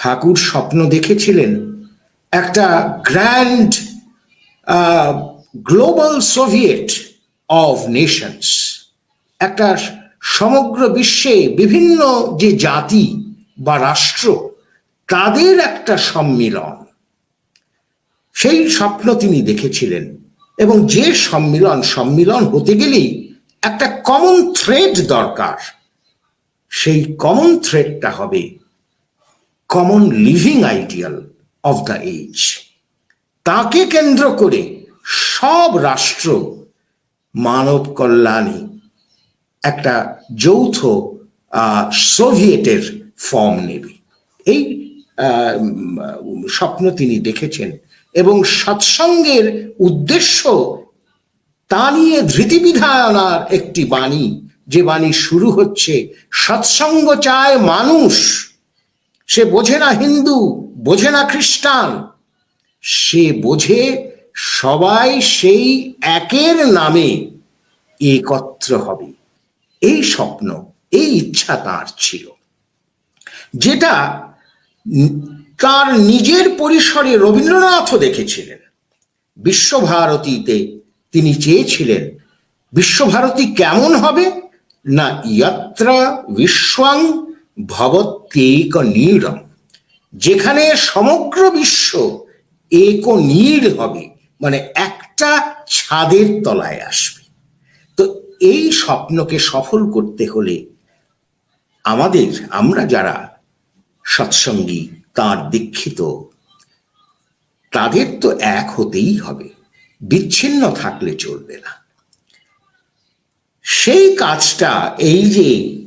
ঠাকুর স্বপ্ন দেখেছিলেন? একটা grand global soviet of nations. একটা সমগ্র বিশ্বে বিভিন্ন যে জাতি বা রাষ্ট্র, তাদের একটা সম্মিলন। সেই স্বপ্ন তিনি দেখেছিলেন এবং যে সম্মিলন সম্মিলন হতে গেলেই একটা কমন থ্রেড দরকার। সেই কমন থ্রেডটা হবে common living ideal of the age তাকে কেন্দ্র করে সব রাষ্ট্র মানব কল্যাণে একটা যৌথ সোভিয়েটের ফর্ম নেবে। এই স্বপ্ন তিনি দেখেছেন এবং সৎসঙ্গের উদ্দেশ্য তা নিয়ে ধৃতিবিধায়নার একটি বাণী, যে বাণী শুরু হচ্ছে, সৎসঙ্গ চায় মানুষ। সে বোঝে না হিন্দু, বোঝে না খ্রিস্টান। সে বোঝে সবাই সেই একের নামে একত্র হবে। এই স্বপ্ন, এই ইচ্ছা তার ছিল। যেটা তার নিজের পরিসরে রবীন্দ্রনাথও দেখেছিলেন। বিশ্বভারতীতে তিনি চেয়েছিলেন, বিশ্বভারতী কেমন হবে? না ইয়াত্রা, বিশ্বং ভবত্যেক নীড়ম যেখানে সমগ্র বিশ্ব এক নীড় হবে মানে একটা ছাদের তলায় আসবে। তো এই স্বপ্নকে সফল করতে হলে আমাদের, আমরা যারা সৎসঙ্গী, তার দীক্ষিত, তাদের তো এক হতেই হবে। বিচ্ছিন্ন থাকলে চলবে না। সেই কাজটা, এই যে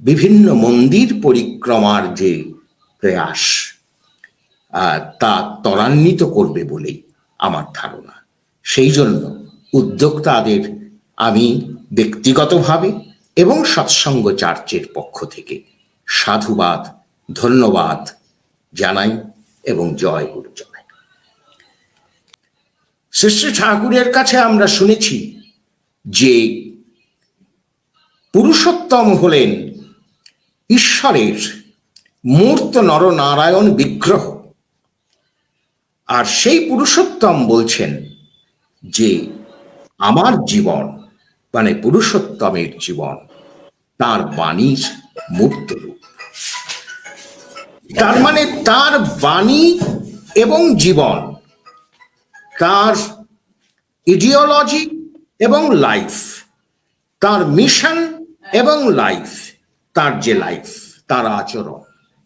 বিভিন্ন মন্দির পরিক্রমার যে প্রয়াস তা ত্বরান্বিত করবে বলেই আমার ধারণা। সেই জন্য উদ্যোক্তাদের আমি ব্যক্তিগতভাবে এবং সৎসঙ্গ চার্চের পক্ষ থেকে সাধুবাদ, ধন্যবাদ জানাই এবং জয় গুরু জানাই। শ্রী ঠাকুরের কাছে আমরা শুনেছি যে পুরুষোত্তম হলেন ঈশ্বরের মূর্ত নরনারায়ণ বিগ্রহ। আর সেই পুরুষোত্তম বলছেন যে, আমার জীবন মানে পুরুষোত্তমের জীবন, তার বাণীর মূর্ত রূপ তার মানে তার বাণী এবং জীবন, তার ইডিওলজি এবং লাইফ তার মিশন এবং লাইফ তার যে লাইফ তার আচরণ,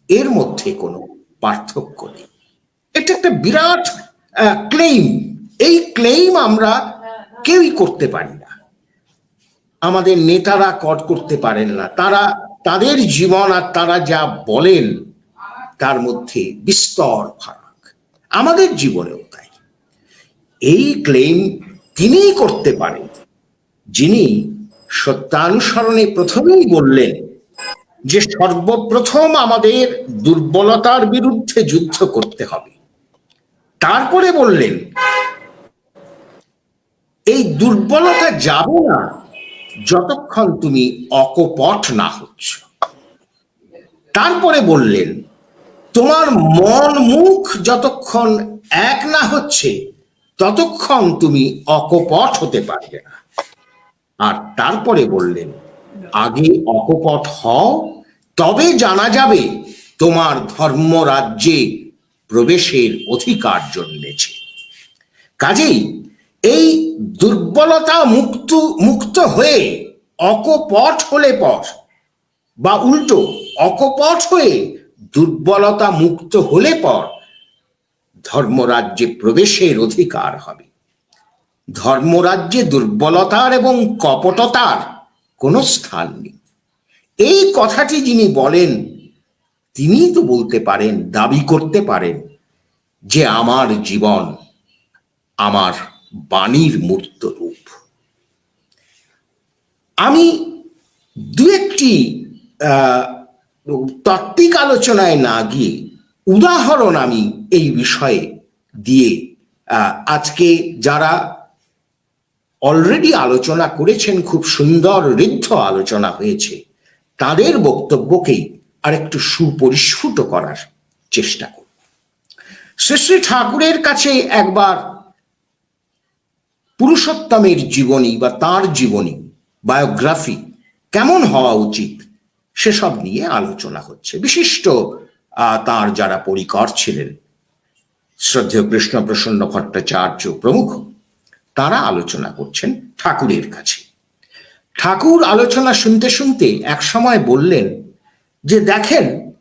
এর মধ্যে কোনো পার্থক্য নেই। এটা একটা বিরাট ক্লেইম এই ক্লেইম আমরা কেউই করতে পারি না। আমাদের নেতারা কট করতে পারেন না। তারা, তাদের জীবন আর তারা যা বলেন, তার মধ্যে বিস্তর ফারাক। আমাদের জীবনেও তাই। এই ক্লেম তিনিই করতে পারেন, যিনি সত্যানুসরণে প্রথমেই বললেন যে সর্বপ্রথম আমাদের দুর্বলতার বিরুদ্ধে যুদ্ধ করতে হবে। তারপরে বললেন, এই দুর্বলতা যাবে না যতক্ষণ তুমি অকপট না হচ্ছ। তারপরে বললেন, তোমার মন মুখ যতক্ষণ এক না হচ্ছে, ততক্ষণ তুমি অকপট হতে পারবে না। আর তারপরে বললেন আগে অকপট হও, তবে জানা যাবে তোমার ধর্ম রাজ্যে প্রবেশের অধিকার জন্মেছে। কাজেই এই দুর্বলতা মুক্ত মুক্ত হয়ে অকপট হলে পর বা উল্টো অকপট হয়ে দুর্বলতা মুক্ত হলে পর ধর্মরাজ্যে প্রবেশের অধিকার হবে। ধর্মরাজ্যে দুর্বলতার এবং কপটতার কোনো স্থান নেই। এই কথাটি যিনি বলেন তিনি তো বলতে পারেন, দাবি করতে পারেন যে আমার জীবন আমার বাণীর মূর্ত রূপ। আমি দু একটি তাত্ত্বিক আলোচনায় না গিয়ে উদাহরণ আমি এই বিষয়ে দিয়ে আজকে যারা অলরেডি আলোচনা করেছেন, খুব সুন্দর ঋদ্ধ আলোচনা হয়েছে। তাদের বক্তব্যকেই আরেকটু সুপরিস্ফুট করার চেষ্টা করব। শ্রী শ্রী ঠাকুরের কাছে একবার পুরুষোত্তমের জীবনী বা তার জীবনী, বায়োগ্রাফি কেমন হওয়া উচিত সেসব নিয়ে আলোচনা হচ্ছে। বিশিষ্ট তার যারা পরিকর ছিলেন, শ্রদ্ধেয় কৃষ্ণ প্রসন্ন ভট্টাচার্য প্রমুখ। তারা আলোচনা করছেন ঠাকুরের কাছে। ঠাকুর আলোচনা শুনতে শুনতে এক সময় বললেন যে, দেখেন,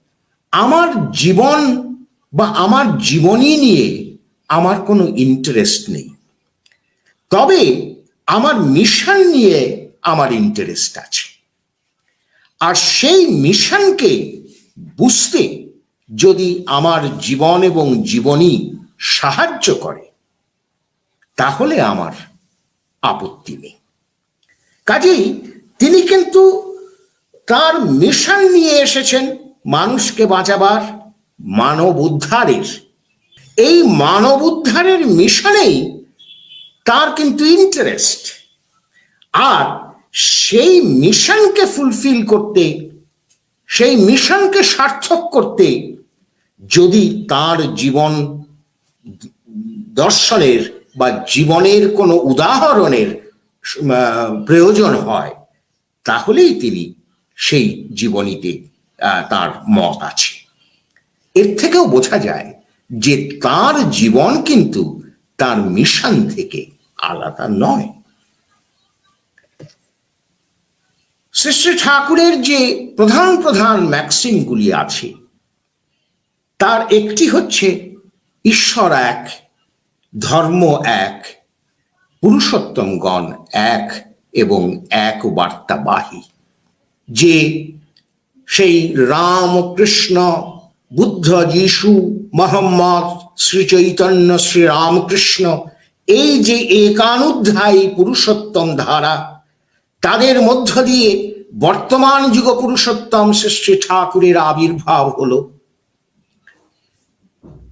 আমার জীবন বা আমার জীবনী নিয়ে আমার কোনো ইন্টারেস্ট নেই। তবে আমার মিশন নিয়ে আমার ইন্টারেস্ট আছে। আর সেই মিশনকে বুঝতে যদি আমার জীবন এবং জীবনী সাহায্য করে তাহলে আমার আপত্তি নেই। কাজেই তিনি কিন্তু তার মিশন নিয়ে এসেছেন মানুষকে বাঁচাবার, মানব উদ্ধারের। এই মানব উদ্ধারের মিশনেই তার কিন্তু ইন্টারেস্ট আর সেই মিশনকে ফুলফিল করতে, সেই মিশনকে সার্থক করতে যদি তার জীবন দর্শনের বা জীবনের কোনো উদাহরণের প্রয়োজন হয়, তাহলেই তিনি সেই জীবনীতে তার মত আছে। এর থেকেও বোঝা যায় যে তার জীবন কিন্তু তার মিশন থেকে আলাদা নয়। শ্রী ঠাকুরের যে প্রধান প্রধান ম্যাক্সিমগুলি আছে, তার একটি হচ্ছে ঈশ্বর এক ধর্ম এক, পুরুষোত্তমগণ এক এবং এক বার্তাবাহী। যে সেই রাম কৃষ্ণ বুদ্ধ যিশু, মোহাম্মদ শ্রী চৈতন্য শ্রী রামকৃষ্ণ এই যে একানুধ্যায়ী পুরুষোত্তম ধারা, তাদের মধ্য দিয়ে বর্তমান যুগ পুরুষোত্তম শ্রী ঠাকুরের আবির্ভাব হলো।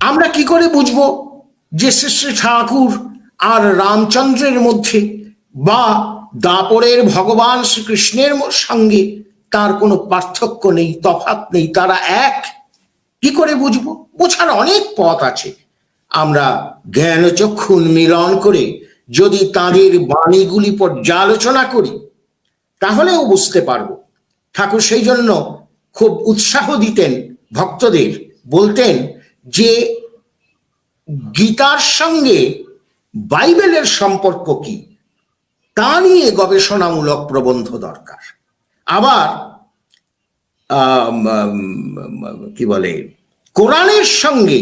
আমরা কি করে বুঝব? যে শ্রী ঠাকুর আর রামচন্দ্রের মধ্যে বা দাপরের ভগবান শ্রীকৃষ্ণের সঙ্গে তার কোনো পার্থক্য নেই, তফাৎ নেই। তারা এক। কি করে বুঝব? বোঝার অনেক পথ আছে। আমরা জ্ঞান চক্ষু মিলন করে যদি তাদের বাণীগুলি পর্যালোচনা করি, তাহলেও বুঝতে পারব। ঠাকুর সেই জন্য খুব উৎসাহ দিতেন ভক্তদের, বলতেন যে গীতার সঙ্গে বাইবেলের সম্পর্ক কি, তা নিয়ে গবেষণামূলক প্রবন্ধ দরকার। আবার কি বলে, কোরআনের সঙ্গে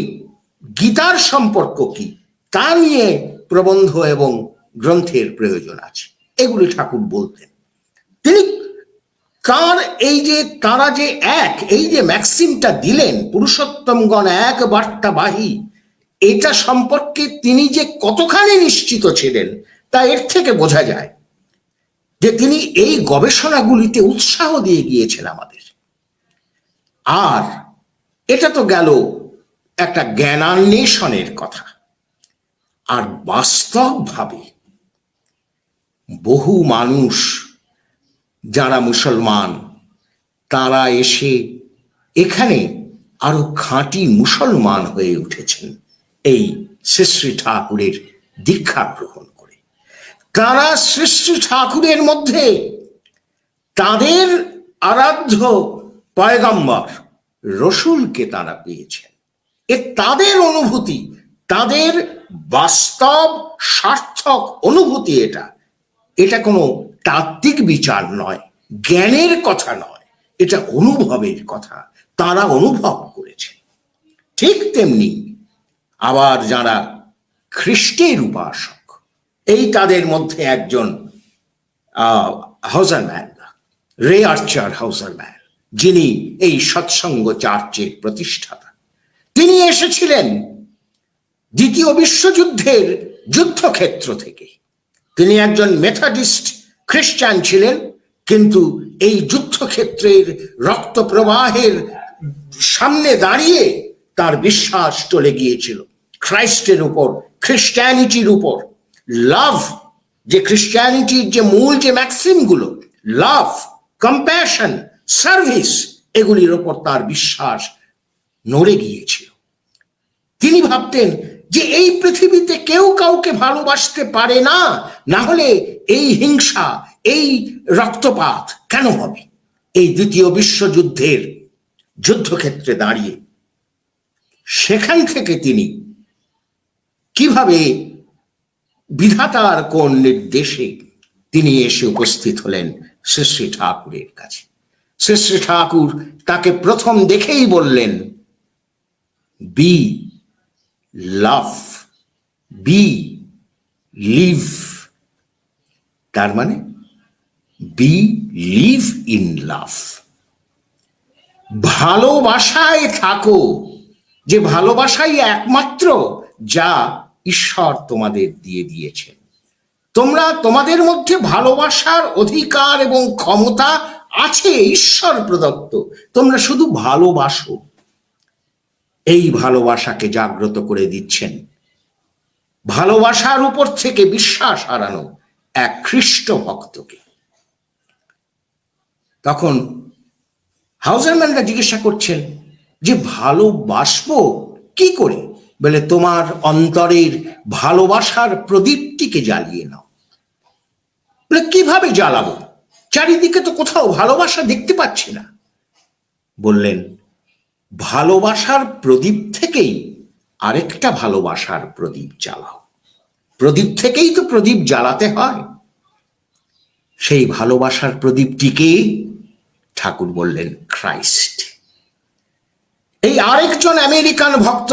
গীতার সম্পর্ক কি, তা নিয়ে প্রবন্ধ এবং গ্রন্থের প্রয়োজন আছে। এগুলি ঠাকুর বলতেন। তিনি তার এই যে, তারা যে এক, এই যে ম্যাক্সিমটা দিলেন, পুরুষোত্তমগণ এক বার্তাবাহী এটা সম্পর্কে তিনি যে কতখানি নিশ্চিত ছিলেন, তা এর থেকে বোঝা যায় যে তিনি এই গবেষণাগুলিতে উৎসাহ দিয়ে গিয়েছেন আমাদের। আর এটা তো গেল একটা জ্ঞানান্বেষণের কথা। আর বাস্তবভাবে বহু মানুষ যারা মুসলমান, তারা এসে এখানে আরও খাঁটি মুসলমান হয়ে উঠেছেন। এই শ্রী ঠাকুরের দীক্ষা গ্রহণ করে। তারা শ্রী ঠাকুরের মধ্যে তাদের আরাধ্য পয়গম্বর রসুলকে তারা পেয়েছেন। এ তাদের অনুভূতি, তাদের বাস্তব সার্থক অনুভূতি এটা। এটা কোনো তাত্ত্বিক বিচার নয়, জ্ঞানের কথা নয়, এটা অনুভবের কথা। তারা অনুভব করেছে। ঠিক তেমনি আবার যারা খ্রিস্টের উপাসক এই তাদের মধ্যে একজন হাউজারম্যান, রে আর্চার হাউজারম্যান, যিনি এই সৎসঙ্গ চার্চের প্রতিষ্ঠাতা। তিনি এসেছিলেন দ্বিতীয় বিশ্বযুদ্ধের যুদ্ধক্ষেত্র থেকে। তিনি একজন মেথাডিস্ট খ্রিস্টান ছিলেন, কিন্তু এই যুদ্ধক্ষেত্রের রক্ত প্রবাহের সামনে দাঁড়িয়ে তার বিশ্বাস চলে গিয়েছিল। খ্রাইস্টের উপর, খ্রিস্টানিটির উপর। লাভ, যে খ্রিস্টানিটির যে মূল যে ম্যাক্সিমগুলো, লাভ, কম্প্যাশন, সার্ভিস, এগুলির ওপর তার বিশ্বাস নড়ে গিয়েছিল। তিনি ভাবতেন যে এই পৃথিবীতে কেউ কাউকে ভালোবাসতে পারে না না হলে এই হিংসা, এই রক্তপাত কেন হবে? এই দ্বিতীয় বিশ্বযুদ্ধের যুদ্ধক্ষেত্রে দাঁড়িয়ে সেখান থেকে তিনি কীভাবে বিধাতার কোন নির্দেশে তিনি এসে উপস্থিত হলেন শ্রী ঠাকুরের কাছে? শ্রী ঠাকুর তাকে প্রথম দেখেই বললেন, বি লাভ, বি লিভ। তার মানে বি লিভ ইন লাভ। ভালোবাসায় থাকো। যে ভালোবাসাই একমাত্র যা ঈশ্বর তোমাদের দিয়ে দিয়েছেন। তোমরা তোমাদের মধ্যে ভালোবাসার অধিকার এবং ক্ষমতা আছে ঈশ্বর প্রদত্ত। তোমরা শুধু ভালোবাসো। এই ভালোবাসাকে জাগ্রত করে দিচ্ছেন। ভালোবাসার উপর থেকে বিশ্বাস হারানো এক খ্রিস্ট ভক্তকে। তখন হাউজারম্যানরা জিজ্ঞাসা করছেন যে ভালোবাসবো কি করে? বলে, তোমার অন্তরের ভালোবাসার প্রদীপটিকে জ্বালিয়ে নাও। বলে, কীভাবে জ্বালাবো? চারিদিকে তো কোথাও ভালোবাসা দেখতে পাচ্ছি না। বললেন, ভালোবাসার প্রদীপ থেকেই আরেকটা ভালোবাসার প্রদীপ জ্বালাও। প্রদীপ থেকেই তো প্রদীপ জ্বালাতে হয়। সেই ভালোবাসার প্রদীপটিকে ঠাকুর বললেন খ্রাইস্ট এই আরেকজন আমেরিকান ভক্ত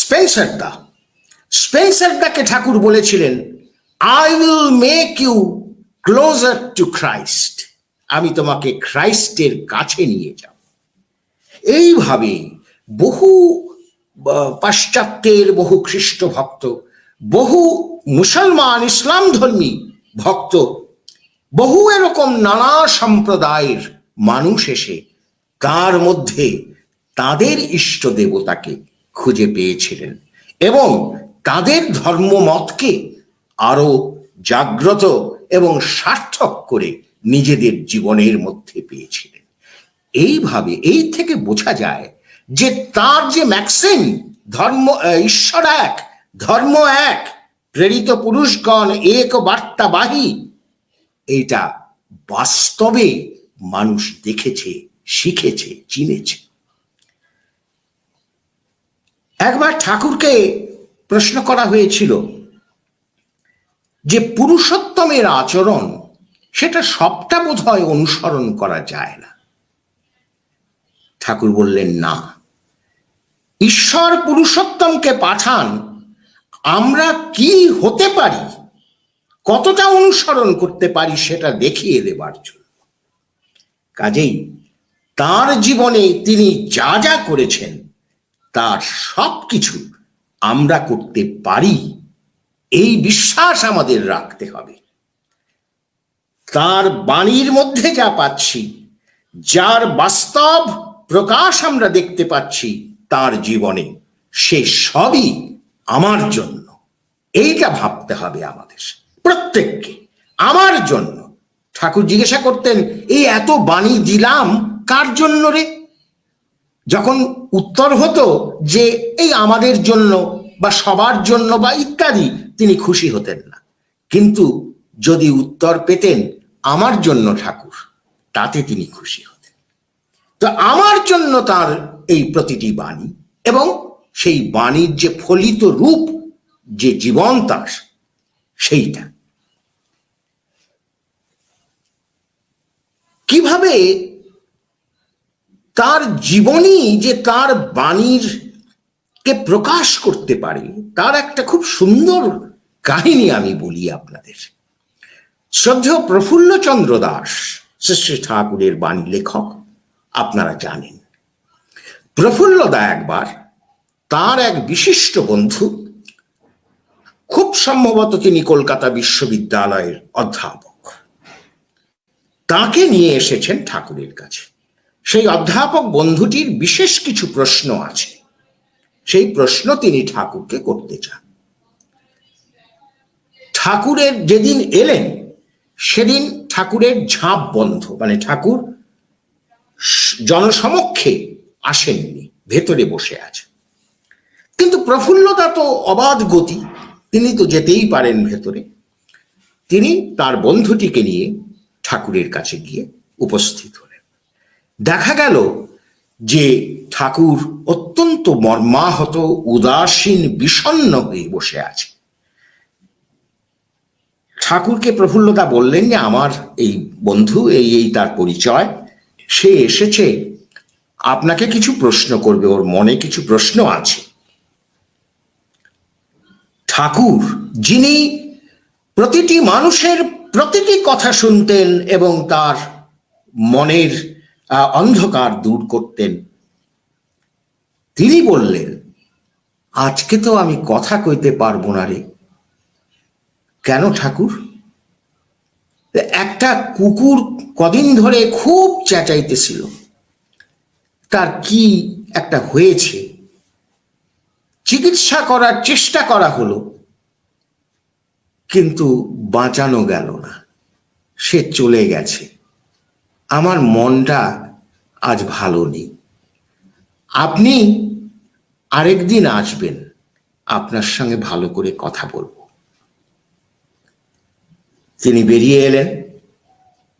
স্পেন্সার দা স্পেন্সার দাকে ঠাকুর বলেছিলেন I will make you closer to Christ আমি তোমাকে খ্রাইস্টের কাছে নিয়ে যাব। এইভাবে বহু পাশ্চাত্যের বহু খ্রিস্ট ভক্ত, বহু মুসলমান ইসলাম ধর্মী ভক্ত, বহু এরকম নানা সম্প্রদায়ের মানুষ এসে তার মধ্যে তাদের ইষ্ট দেবতাকে খুঁজে পেয়েছিলেন এবং তাদের ধর্মমতকে আরও জাগ্রত এবং সার্থক করে নিজেদের জীবনের মধ্যে পেয়েছিলেন। এইভাবে, এই থেকে বোঝা যায় যে তার যে ম্যাক্সিম ধর্ম ঈশ্বর এক, ধর্ম এক, প্রেরিত পুরুষগণ এক বার্তাবাহী, এইটা বাস্তবে মানুষ দেখেছে। শিখেছে, চিনেছে। একবার ঠাকুরকে প্রশ্ন করা হয়েছিল যে, পুরুষোত্তমের আচরণ সেটা সবটা বোধহয় অনুসরণ করা যায় না। ঠাকুর বললেন, না। ঈশ্বর পুরুষোত্তমকে পাঠান, আমরা কি হতে পারি? কতটা অনুসরণ করতে পারি সেটা দেখিয়ে দেবার জন্য। কাজেই তার জীবনে তিনি যা যা করেছেন, তার সব কিছু আমরা করতে পারি। এই বিশ্বাস আমাদের রাখতে হবে। তার বাণীর মধ্যে যা পাচ্ছি, যার বাস্তব প্রকাশ আমরা দেখতে পাচ্ছি, তার জীবনে সে সবই আমার জন্য। এইটা ভাবতে হবে আমাদের প্রত্যেককে। আমার জন্য। ঠাকুর জিজ্ঞাসা করতেন এই এত বাণী দিলাম কার জন্য রে? যখন উত্তর হতো যে এই আমাদের জন্য বা সবার জন্য বা ইত্যাদি, তিনি খুশি হতেন না। কিন্তু যদি উত্তর পেতেন আমার জন্য ঠাকুর, তাতে তিনি খুশি হতেন। তো আমার জন্য তার এই প্রতিটি বাণী এবং সেই বাণীর যে ফলিত রূপ, যে জীবন তার সেইটা। কীভাবে তার জীবনী যে তার বাণীর কে প্রকাশ করতে পারে, তার একটা খুব সুন্দর কাহিনী আমি বলি আপনাদের। শ্রদ্ধেয় প্রফুল্লচন্দ্র দাস শ্রী ঠাকুরের বাণী লেখক, আপনারা জানেন। প্রফুল্লদা একবার তার এক বিশিষ্ট বন্ধু, খুব সম্ভবত তিনি কলকাতা বিশ্ববিদ্যালয়ের অধ্যাপক। তাকে নিয়ে এসেছেন ঠাকুরের কাছে। সেই অধ্যাপক বন্ধুটির বিশেষ কিছু প্রশ্ন আছে। সেই প্রশ্ন তিনি ঠাকুরকে করতে চান। ঠাকুরের যেদিন এলেন, সেদিন ঠাকুরের ঝাঁপ বন্ধ মানে ঠাকুর জনসমক্ষে আসেননি, ভেতরে বসে আছে। কিন্তু প্রফুল্লতা তো অবাধ গতি, তিনি তো যেতেই পারেন ভেতরে। তিনি তার বন্ধুটিকে নিয়ে ঠাকুরের কাছে গিয়ে উপস্থিত হলেন। দেখা গেল যে ঠাকুর অত্যন্ত মর্মাহত, উদাসীন, বিষণ্ণ হয়ে বসে আছে। ঠাকুরকে প্রফুল্লতা বললেন যে, আমার এই বন্ধু, এই এই তার পরিচয়। সে এসেছে। আপনাকে কিছু প্রশ্ন করবে, ওর মনে কিছু প্রশ্ন আছে। ঠাকুর, যিনি প্রতিটি মানুষের প্রতিটি কথা শুনতেন এবং তার মনের অন্ধকার দূর করতেন। তিনি বললেন, আজকে তো আমি কথা কইতে পারব না রে। কেন ঠাকুর? একটা কুকুর কদিন ধরে খুব চেঁচাইতেছিল। তার কি একটা হয়েছে? চিকিৎসা করার চেষ্টা করা হলো। কিন্তু বাঁচানো গেল না। সে চলে গেছে। আমার মনটা আজ ভালো নেই। আপনি আরেকদিন আসবেন, আপনার সঙ্গে ভালো করে কথা বলব। তিনি বেরিয়ে এলেন।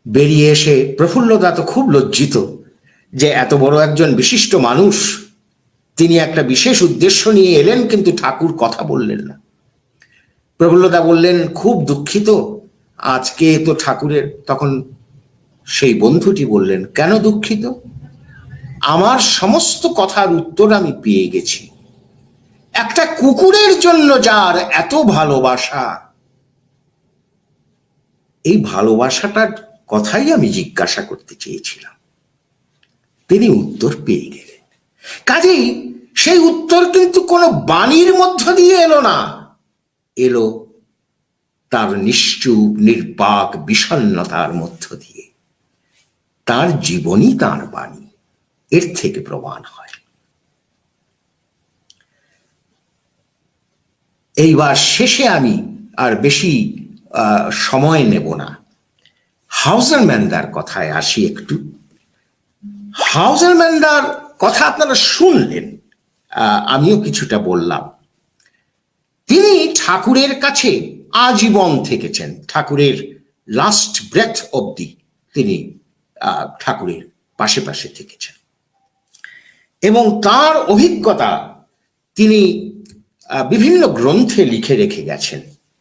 বেরিয়ে এসে প্রফুল্লদা তো খুব লজ্জিত যে এত বড় একজন বিশিষ্ট মানুষ, তিনি একটা বিশেষ উদ্দেশ্য নিয়ে এলেন কিন্তু ঠাকুর কথা বললেন না। প্রফুল্লদা বললেন, খুব দুঃখিত, আজকে তো ঠাকুরের তখন সেই বন্ধুটি বললেন, কেন দুঃখিত? আমার সমস্ত কথার উত্তর আমি পেয়ে গেছি। একটা কুকুরের জন্য যার এত ভালোবাসা। এই ভালোবাসাটার কথাই আমি জিজ্ঞাসা করতে চেয়েছিলাম। তিনি উত্তর পেয়ে গেলেন। কাজেই সেই উত্তর কিন্তু কোনো বাণীর মধ্য দিয়ে এলো না। এলো তার নিশ্চুপ, নির্বাক বিষণ্নতার মধ্য দিয়ে। তার জীবনই তার বাণী। এর থেকে প্রমাণ হয়। এইবার শেষে আমি আর বেশি সময় নেব না। হাউজার ম্যান্ডার কথায় আসি একটু। হাউজার ম্যান্ডার কথা আপনারা শুনলেন আমিও কিছুটা বললাম। তিনি ঠাকুরের কাছে আজীবন থেকেছেন। ঠাকুরের লাস্ট ব্রেথ অবধি তিনি ঠাকুরের পাশে পাশে থেকেছেন। এবং তার অভিজ্ঞতা তিনি বিভিন্ন গ্রন্থে লিখে রেখে গেছেন।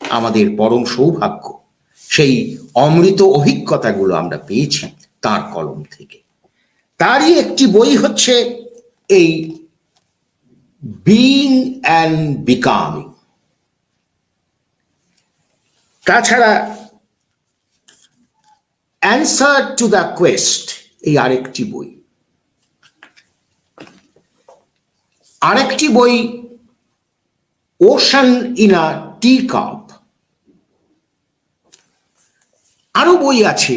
আমাদের পরম সৌভাগ্য, সেই অমৃত অভিজ্ঞতাগুলো আমরা পেয়েছি তার কলম থেকে। তারই একটি বই হচ্ছে এই বিং অ্যান্ড বিকামিং। তাছাড়া অ্যান্সার টু দ্য কোয়েস্ট এই আরেকটি বই। আরেকটি বই ocean in a tea cup আরও বই আছে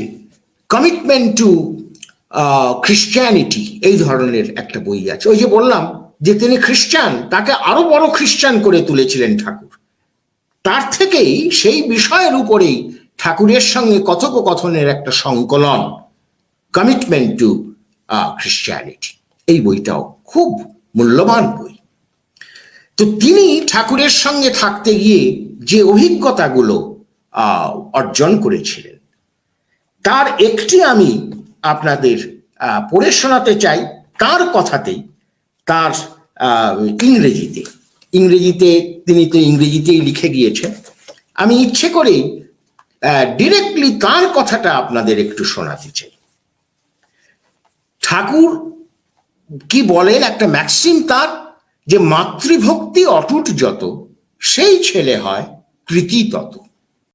কমিটমেন্ট টু খ্রিস্টানিটি এই ধরনের একটা বই আছে। ওই যে বললাম যে তিনি খ্রিস্টান, তাকে আরও বড় খ্রিস্টান করে তুলেছিলেন ঠাকুর। তার থেকেই সেই বিষয়ের উপরেই ঠাকুরের সঙ্গে কথোপকথনের একটা সংকলন কমিটমেন্ট টু খ্রিস্টিয়ানিটি এই বইটাও খুব মূল্যবান বই। তো তিনি ঠাকুরের সঙ্গে থাকতে গিয়ে যে অভিজ্ঞতাগুলো অর্জন করেছিলেন, তার একটি আমি আপনাদের পড়ে শোনাতে চাই। তার কথাতেই, তার ইংরেজিতে। ইংরেজিতে, তিনি তো ইংরেজিতেই লিখে গিয়েছেন। আমি ইচ্ছে করেই ডিরেক্টলি তার কথাটা আপনাদের একটু শোনাতে চাই। ঠাকুর কি বলেন একটা ম্যাক্সিম তার যে মাতৃভক্তি অটুট যত, সেই ছেলে হয় কৃতি তত